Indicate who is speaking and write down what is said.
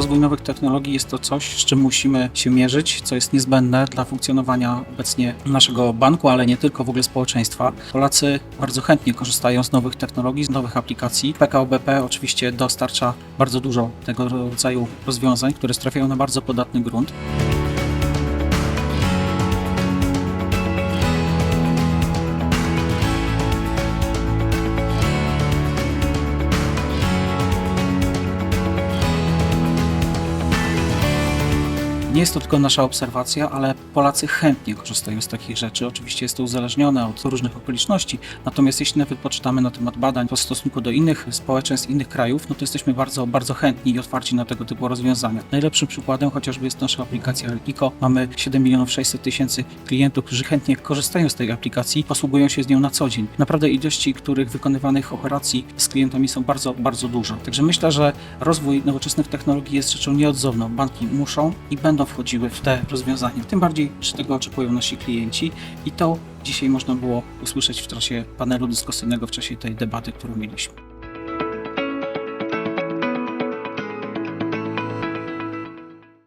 Speaker 1: rozwój nowych technologii jest to coś, z czym musimy się mierzyć, co jest niezbędne dla funkcjonowania obecnie naszego banku, ale nie tylko w ogóle społeczeństwa. Polacy bardzo chętnie korzystają z nowych technologii, z nowych aplikacji. PKO BP oczywiście dostarcza bardzo dużo tego rodzaju rozwiązań, które trafiają na bardzo podatny grunt. Nie jest to tylko nasza obserwacja, ale Polacy chętnie korzystają z takich rzeczy. Oczywiście jest to uzależnione od różnych okoliczności, natomiast jeśli nawet poczytamy na temat badań w stosunku do innych społeczeństw, innych krajów, no to jesteśmy bardzo, bardzo chętni i otwarci na tego typu rozwiązania. Najlepszym przykładem chociażby jest nasza aplikacja Elpico. Mamy 7 milionów 600 tysięcy klientów, którzy chętnie korzystają z tej aplikacji, posługują się z nią na co dzień. Naprawdę ilości, których wykonywanych operacji z klientami są bardzo, bardzo duże. Także myślę, że rozwój nowoczesnych technologii jest rzeczą nieodzowną. Banki muszą i będą wchodziły w te rozwiązania. Tym bardziej, że tego oczekują nasi klienci i to dzisiaj można było usłyszeć w czasie panelu dyskusyjnego, w czasie tej debaty, którą mieliśmy.